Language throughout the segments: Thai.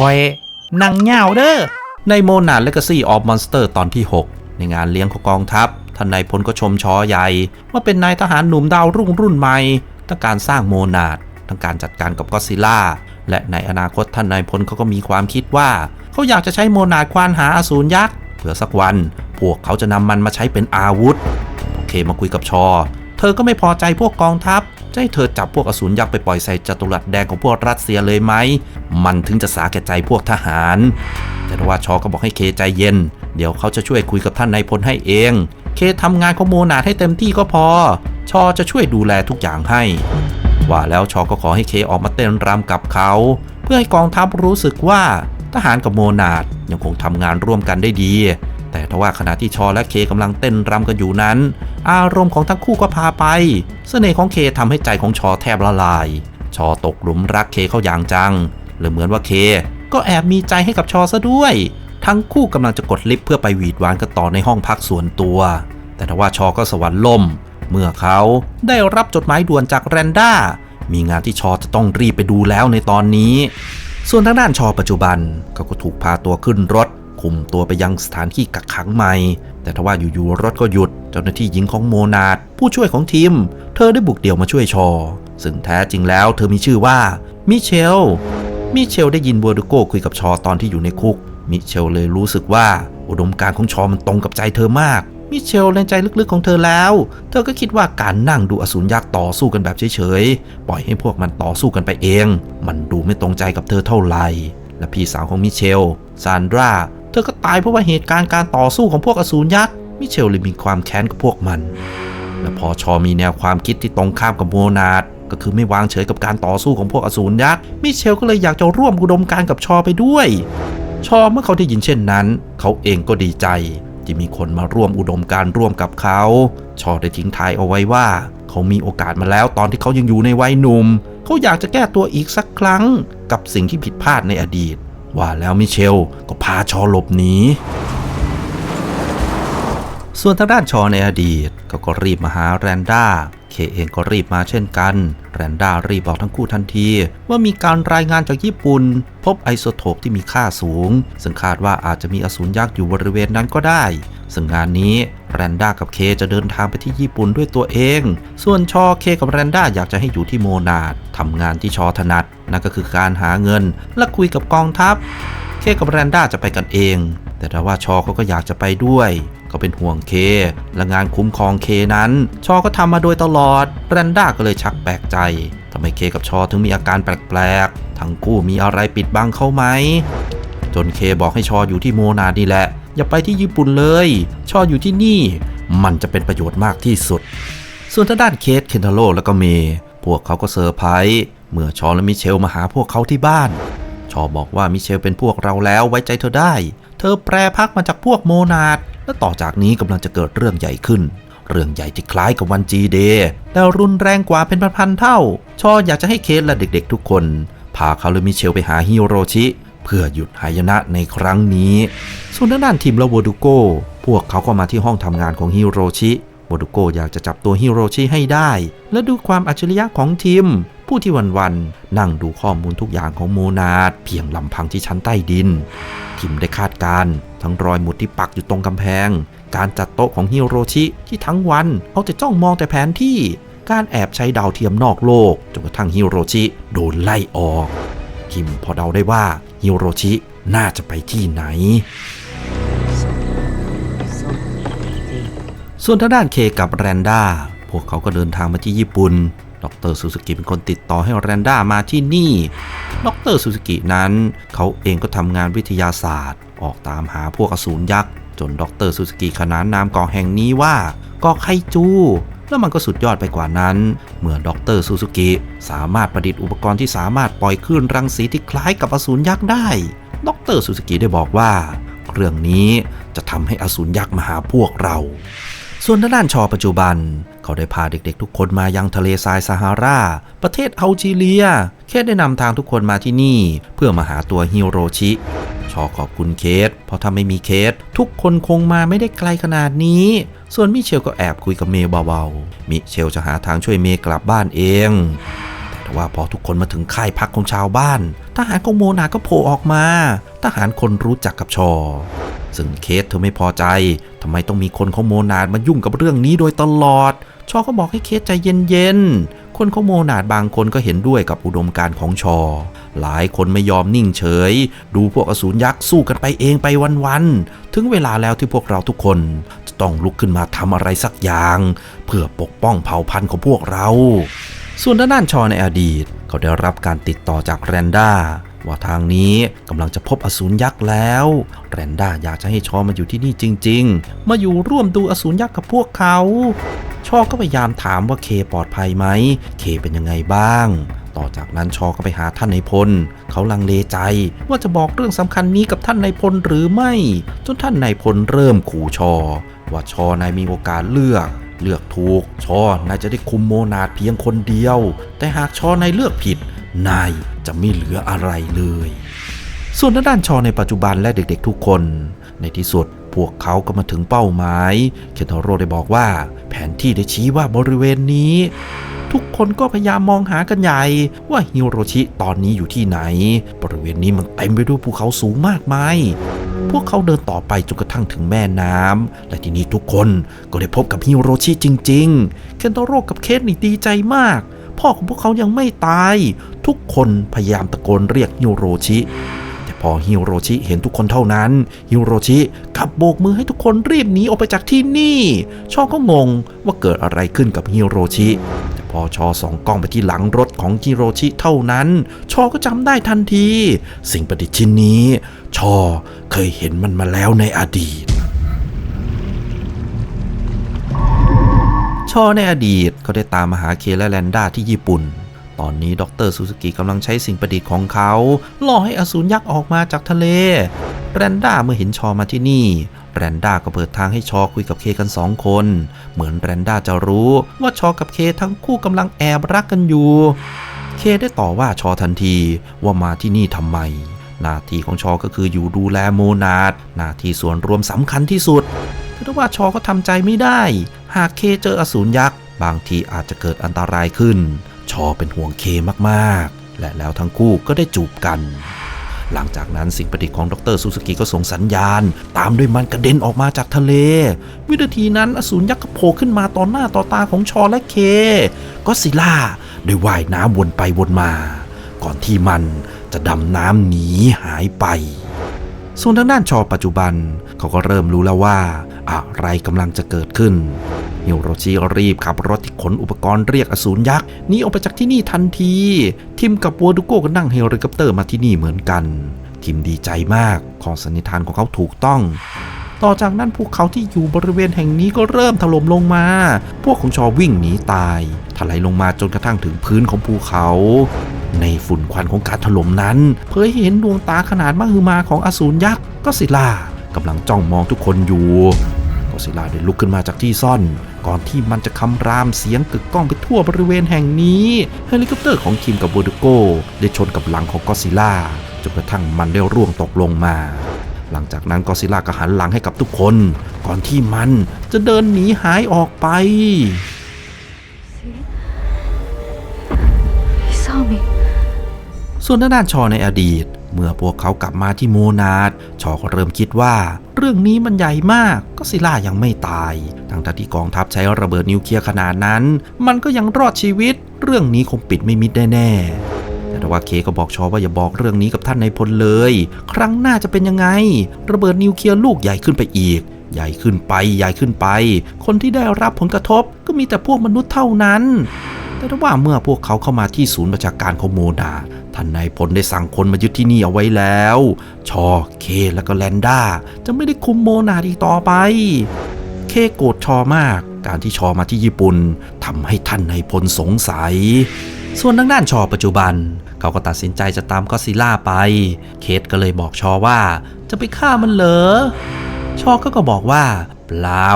คอยนังเหงาเด้อในโมนาเลกาซีออฟมอนสเตอร์ตอนที่ 6 ในงานเลี้ยงของกองทัพ ท่านนายพลก็ชมชอใหญ่ ว่าเป็นนายทหารหนุ่มดาวรุ่งรุ่นใหม่ทั้งการสร้างโมนาดทั้งการจัดการกับก็ซิลล่า และในอนาคตท่านนายพลเขาก็มีความคิดว่า เขาอยากจะใช้โมนาดควานหาอสูรยักษ์เผื่อสักวัน พวกเขาจะนำมันมาใช้เป็นอาวุธ โอเคมาคุยกับชอ เธอก็ไม่พอใจพวกกองทัพ จะให้เธอจับพวกอสูรยักษ์ไปปล่อยใส่จัตุรัสแดงของพวกรัสเซียเลยไหม มันถึงจะสาแก่ใจพวกทหาร แต่ว่าชอก็บอกให้เคใจเย็น เดี๋ยวเขาจะช่วยคุยกับท่านนายพลให้เอง เคทำงานของโมนาดให้เต็มที่ก็พอ ชอจะช่วยดูแลทุกอย่างให้ ว่าแล้วชอก็ขอให้เคออกมาเต้นรำกับเขา เพื่อให้กองทัพรู้สึกว่าทหารกับโมนาดยังคงทำงานร่วมกันได้ดี แต่ทว่าขณะที่ชอและเคกำลังเต้นรำกันอยู่นั้น อารมณ์ของทั้งคู่ก็พาไป เสน่ห์ของเคทำให้ใจของชอแทบละลาย ชอตกหลุมรักเคเข้าอย่างจังหรือเหมือนว่าเค ก็แอบมีใจให้กับชอซะด้วย ทั้งคู่กำลังจะกดลิฟต์เพื่อไปหวีดหวานกันต่อในห้องพักส่วนตัว แต่ทว่าชอก็สวรรค์ล่ม เมื่อเขาได้รับจดหมายด่วนจากแรนด้ามีงานที่ชอจะต้องรีบไปดูแล้วในตอนนี้ ส่วนทางด้านชอปัจจุบันเขาก็ถูกพาตัวขึ้นรถ คุมตัวไปยังสถานที่กักขังใหม่ แต่ทว่าอยู่ๆรถก็หยุด เจ้าหน้าที่หญิงของโมนาดผู้ช่วยของทีม เธอได้บุกเดี่ยวมาช่วยชอ ซึ่งแท้จริงแล้วเธอมีชื่อว่ามิเชล มิเชลได้ยินบัวดูโก้คุยกับชอตอนที่อยู่ในคุก มิเชลเลยรู้สึกว่าอุดมการของชอมันตรงกับใจเธอมากมิเชลในใจลึกๆของเธอแล้ว เธอก็คิดว่าการนั่งดูอสูรยักษ์ต่อสู้กันแบบเฉยๆ ปล่อยให้พวกมันต่อสู้กันไปเอง มันดูไม่ตรงใจกับเธอเท่าไหร่ และพี่สาวของมิเชลซานดรา เธอก็ตายเพราะว่าเหตุการณ์การต่อสู้ของพวกอสูรยักษ์มิเชลเลยมีความแค้นกับพวกมัน และพอชอมีแนวความคิดที่ตรงข้ามกับโมนาดก็คือไม่วางเฉยกับการต่อสู้ของพวกอสูรยักษ์มิเชลก็เลยอยากจะร่วมอุดมการกับชอไปด้วย ชอเมื่อเขาได้ยินเช่นนั้น เขาเองก็ดีใจที่มีคนมาร่วมอุดมการร่วมกับเขา ชอได้ทิ้งท้ายเอาไว้ว่า เขามีโอกาสมาแล้วตอนที่เขายังอยู่ในวัยหนุ่ม เขาอยากจะแก้ตัวอีกสักครั้งกับสิ่งที่ผิดพลาดในอดีต ว่าแล้วมิเชลก็พาชอหลบหนีส่วนทางด้านชอในอดีตก็ก็รีบมาหาแรนด้า เคเองก็รีบมาเช่นกัน แรนด้ารีบบอกทั้งคู่ทันที ว่ามีการรายงานจากญี่ปุ่น พบไอโซโทปที่มีค่าสูง ซึ่งคาดว่าอาจจะมีอสูรยักษ์อยู่บริเวณนั้นก็ได้ ซึ่งงานนี้แรนด้ากับเคจะเดินทางไปที่ญี่ปุ่นด้วยตัวเอง ส่วนชอเคกับแรนด้าอยากจะให้อยู่ที่โมนาดทำงานที่ชอถนัดนั่นก็คือการหาเงิน และคุยกับกองทัพ เคกับแรนด้าจะไปกันเอง แต่ถ้าว่าชอเขาก็อยากจะไปด้วย เขาเป็นห่วงเค และงานคุ้มครองเคนั้น ชอก็ทำมาโดยตลอดแรนด้าก็เลยชักแปลกใจทำไมเคกับชอถึงมีอาการแปลกๆ ทั้งคู่มีอะไรปิดบังเขาไหม จนเคบอกให้ชออยู่ที่โมนาดีแหละ อย่าไปที่ญี่ปุ่นเลย ชออยู่ที่นี่ มันจะเป็นประโยชน์มากที่สุด ส่วนทางด้านเคสเคนทาโร่และก็เมพวกเขาก็เซอร์ไพรส์เมื่อชอและมิเชลมาหาพวกเขาที่บ้าน ชอบอกว่ามิเชลเป็นพวกเราแล้วไว้ใจเธอได้ เธอแปรพักมาจากพวกโมนาดและต่อจากนี้กำลังจะเกิดเรื่องใหญ่ขึ้น เรื่องใหญ่ที่คล้ายกับวันจีเดย์แต่รุนแรงกว่าเป็นพันๆเท่า ชออยากจะให้เคสและเด็กๆทุกคน พาเขาและมิเชลไปหาฮิโรชิ เพื่อหยุดหายนะในครั้งนี้ ส่วนทางด้านทีมละวดูโก้พวกเขาก็มาที่ห้องทำงานของฮิโรชิวดูโก้อยากจะจับตัวฮิโรชิให้ได้ และดูความอัจฉริยะของทีม ผู้ที่วันๆนั่งดูข้อมูลทุกอย่างของโมนาดเพียงลำพังที่ชั้นใต้ดินทีมได้คาดการณ์ทั้งรอยหมุดที่ปักอยู่ตรงกำแพง การจัดโต๊ะของฮิโรชิที่ทั้งวันเอาแต่จ้องมองแต่แผนที่การแอบใช้ดาวเทียมนอกโลกจนกระทั่งฮิโรชิโดนไล่ออกคิมพอเดาได้ว่าฮิโรชิน่าจะไปที่ไหน ส่วนทางด้านเคกับแรนด้าพวกเขาก็เดินทางมาที่ญี่ปุ่น ดรซูซูกิเป็นคนติดต่อให้แรนด้ามาที่นี่ ดรซูซูกินั้น เขาเองก็ทำงานวิทยาศาสตร์ ออกตามหาพวกอสูรยักษ์ จนดรซูซูกิขนานนามเกาะแห่งนี้ว่าเกาะไคจู แล้วมันก็สุดยอดไปกว่านั้น เมื่อดรซูซูกิสามารถประดิษฐ์อุปกรณ์ที่สามารถปล่อยคลื่นรังสีที่คล้ายกับอสูรยักษ์ได้ ดรซูซูกิได้บอกว่าเรื่องนี้จะทำให้อสูรยักษ์มาหาพวกเรา ส่วนทางด้านชอปัจจุบัน เขาได้พาเด็กๆ ทุกคนมายังทะเลทรายซาฮารา ประเทศอัลจีเรีย เคสได้นำทางทุกคนมาที่นี่ เพื่อมาหาตัวฮิโรชิ ชอขอบคุณเคส เพราะถ้าไม่มีเคส ทุกคนคงมาไม่ได้ไกลขนาดนี้ ส่วนมิเชลก็แอบคุยกับเมย์เบาๆ มิเชลจะหาทางช่วยเมย์กลับบ้านเอง แต่ว่าพอทุกคนมาถึงค่ายพักของชาวบ้าน ทหารของโมนาก็โผล่ออกมา ทหารคนรู้จักกับชอ ซึ่งเคสเธอไม่พอใจทำไมต้องมีคนของโมนาดมายุ่งกับเรื่องนี้โดยตลอด ชอก็บอกให้เคสใจเย็นๆ คนของโมนาดบางคนก็เห็นด้วยกับอุดมการณ์ของชอ หลายคนไม่ยอมนิ่งเฉย ดูพวกอสูรยักษ์สู้กันไปเองไปวันๆ ถึงเวลาแล้วที่พวกเราทุกคนจะต้องลุกขึ้นมาทำอะไรสักอย่าง เพื่อปกป้องเผ่าพันธุ์ของพวกเรา ส่วนด้านด้านชอในอดีต เขาได้รับการติดต่อจากแรนด้าว่าทางนี้กำลังจะพบอสูรยักษ์แล้ว แรนด้าอยากจะให้ชอมาอยู่ที่นี่จริง ๆ มาอยู่ร่วมดูอสูรยักษ์กับพวกเขา ชอก็พยายามถามว่าเคปลอดภัยไหม เคเป็นยังไงบ้าง ต่อจากนั้นชอก็ไปหาท่านนายพล เขาลังเลใจว่าจะบอกเรื่องสำคัญนี้กับท่านนายพลหรือไม่ จนท่านนายพลเริ่มขู่ชอ ว่าชอนายมีโอกาสเลือก เลือกถูกชอนายจะได้คุมโมนาดเพียงคนเดียว แต่หากชอนายเลือกผิด นายจะไม่เหลืออะไรเลย ส่วนด้านชอในปัจจุบันและเด็กๆทุกคน ในที่สุดพวกเขาก็มาถึงเป้าหมาย เคนทาโร่ได้บอกว่า แผนที่ได้ชี้ว่าบริเวณนี้ ทุกคนก็พยายามมองหากันใหญ่ ว่าฮิโรชิตอนนี้อยู่ที่ไหน บริเวณนี้มันเต็มไปด้วยภูเขาสูงมากมาย พวกเขาเดินต่อไปจนกระทั่งถึงแม่น้ำ และทีนี้ทุกคนก็ได้พบกับฮิโรชิจริง ๆ เคนทาโร่กับเคสนี่ดีใจมาก พ่อของพวกเขายังไม่ตาย ทุกคนพยายามตะโกนเรียกฮิโรชิ แต่พอฮิโรชิเห็นทุกคนเท่านั้น ฮิโรชิกลับโบกมือให้ทุกคนรีบหนีออกไปจากที่นี่ ช่องก็งงว่าเกิดอะไรขึ้นกับฮิโรชิ พอชอส่องกล้องไปที่หลังรถของฮิโรชิเท่านั้น ชอก็จำได้ทันที สิ่งประดิษฐ์ชิ้นนี้ ชอเคยเห็นมันมาแล้วในอดีตชอในอดีตก็ได้ตามมาหาเคและแลนด้าที่ญี่ปุ่น ตอนนี้ดรซูซูกิกำลังใช้สิ่งประดิษฐ์ของเขาล่อให้อสูรยักษ์ออกมาจากทะเล แรนด้าเมื่อเห็นชอมาที่นี่ แรนด้าก็เปิดทางให้ชอคุยกับเคกันสองคน เหมือนแรนด้าจะรู้ว่าชอกับเคทั้งคู่กำลังแอบรักกันอยู่ เคได้ต่อว่าชอทันทีว่ามาที่นี่ทำไม หน้าที่ของชอก็คืออยู่ดูแลโมนาดหน้าที่ส่วนรวมสำคัญที่สุดแต่ว่าชอก็ทำใจไม่ได้ หากเคเจออสูรยักษ์บางทีอาจจะเกิดอันตรายขึ้น ชอเป็นห่วงเคมากๆ และแล้วทั้งคู่ก็ได้จูบกัน หลังจากนั้นสิ่งประดิษฐ์ของดรซูซูกิก็ส่งสัญญาณ ตามด้วยมันกระเด็นออกมาจากทะเล วินาทีนั้นอสูรยักษ์ก็โผล่ขึ้นมาต่อหน้าต่อตาของชอและเค ก็ซิล่าได้ว่ายน้ำวนไปวนมา ก่อนที่มันจะดำน้ำหนีหายไป ส่วนทางด้านชอปัจจุบันเขาก็เริ่มรู้แล้วว่า อะไรกำลังจะเกิดขึ้น ฮิโรชิรีบขับรถที่ขนอุปกรณ์เรียกอสูรยักษ์หนีออกไปจากที่นี่ทันที ทิมกับวัวดูโก้ก็นั่งเฮลิคอปเตอร์มาที่นี่เหมือนกัน ทิมดีใจมากของสันนิษฐานของเขาถูกต้อง ต่อจากนั้นภูเขาที่อยู่บริเวณแห่งนี้ก็เริ่มถล่มลงมา พวกของชอวิ่งหนีตายถลายลงมาจนกระทั่งถึงพื้นของภูเขา ในฝุ่นควันของการถล่มนั้น เผยให้เห็นดวงตาขนาดมหึมาของอสูรยักษ์ก็ซิล่ากำลังจ้องมองทุกคนอยู่ ซิล่าได้ลุกขึ้นมาจากที่ซ่อน ก่อนที่มันจะคำรามเสียงกึกก้องไปทั่วบริเวณแห่งนี้เฮลิคอปเตอร์ของคิมกับโบดโกได้ชนกับหลังของก็ซิล่าจนกระทั่งมันได้ร่วงตกลงมา หลังจากนั้นก็ซิล่าก็หันหลังให้กับทุกคน ก่อนที่มันจะเดินหนีหายออกไปส่วนด้านชอในอดีต เมื่อพวกเขากลับมาที่โมนาดชอก็เริ่มคิดว่า เรื่องนี้มันใหญ่มากก็ซิล่ายังไม่ตาย ทั้งที่กองทัพใช้ระเบิดนิวเคลียร์ขนาดนั้น มันก็ยังรอดชีวิต เรื่องนี้คงปิดไม่มิดแน่แต่ว่าเคก็บอกชอว่าอย่าบอกเรื่องนี้กับท่านในพลเลย ครั้งหน้าจะเป็นยังไง ระเบิดนิวเคลียร์ลูกใหญ่ขึ้นไปอีก ใหญ่ขึ้นไปใหญ่ขึ้นไป คนที่ได้รับผลกระทบก็มีแต่พวกมนุษย์เท่านั้น แต่ว่าเมื่อพวกเขาเข้ามาที่ศูนย์ประชาการของโมนา ท่านนายพลได้สั่งคนมายึดที่นี่เอาไว้แล้ว ชอ เค และก็แลนด้า จะไม่ได้คุมโมนาอีกต่อไป เคโกรธชอมาก การที่ชอมาที่ญี่ปุ่นทำให้ท่านนายพลสงสัย ส่วนทางด้านชอปัจจุบัน เขาก็ตัดสินใจจะตามก็ซิลล่าไป เคทก็เลยบอกชอว่า จะไปฆ่ามันเหรอ ชอก็ก็บอกว่าเปล่า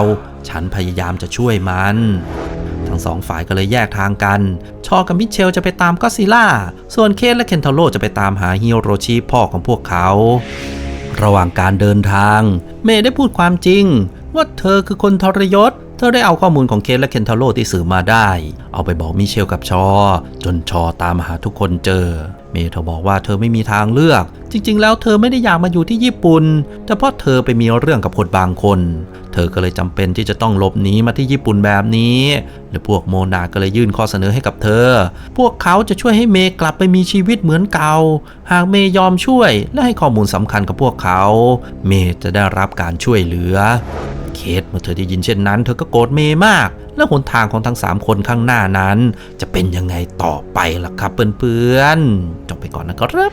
ฉันพยายามจะช่วยมัน ทั้งสองฝ่ายก็เลยแยกทางกัน ชอกับมิเชลจะไปตามก็อดซิล่า ส่วนเคนและเคนทาโร่จะไปตามหาฮิโรชิพ่อของพวกเขา ระหว่างการเดินทาง เมย์ได้พูดความจริง ว่าเธอคือคนทรยศ เธอได้เอาข้อมูลของเคสและเคนทาโร่ที่สื่อมาได้ เอาไปบอกมิเชลกับชอ จนชอตามหาทุกคนเจอ เมย์เธอบอกว่าเธอไม่มีทางเลือก จริง ๆ แล้วเธอไม่ได้อยากมาอยู่ที่ญี่ปุ่น แต่เพราะเธอไปมีเรื่องกับคนบางคน เธอก็เลยจำเป็นที่จะต้องหลบหนีมาที่ญี่ปุ่นแบบนี้และพวกโมนาก็เลยยื่นข้อเสนอให้กับเธอ พวกเขาจะช่วยให้เมย์กลับไปมีชีวิตเหมือนเก่า หากเมย์ยอมช่วยและให้ข้อมูลสำคัญกับพวกเขา เมย์จะได้รับการช่วยเหลือ เคทเมื่อเธอได้ยินเช่นนั้น เธอก็โกรธเมย์มาก และหนทางของทั้ง 3 คนข้างหน้านั้น จะเป็นยังไงต่อไปล่ะครับเพื่อนๆจบไปก่อนนะครับ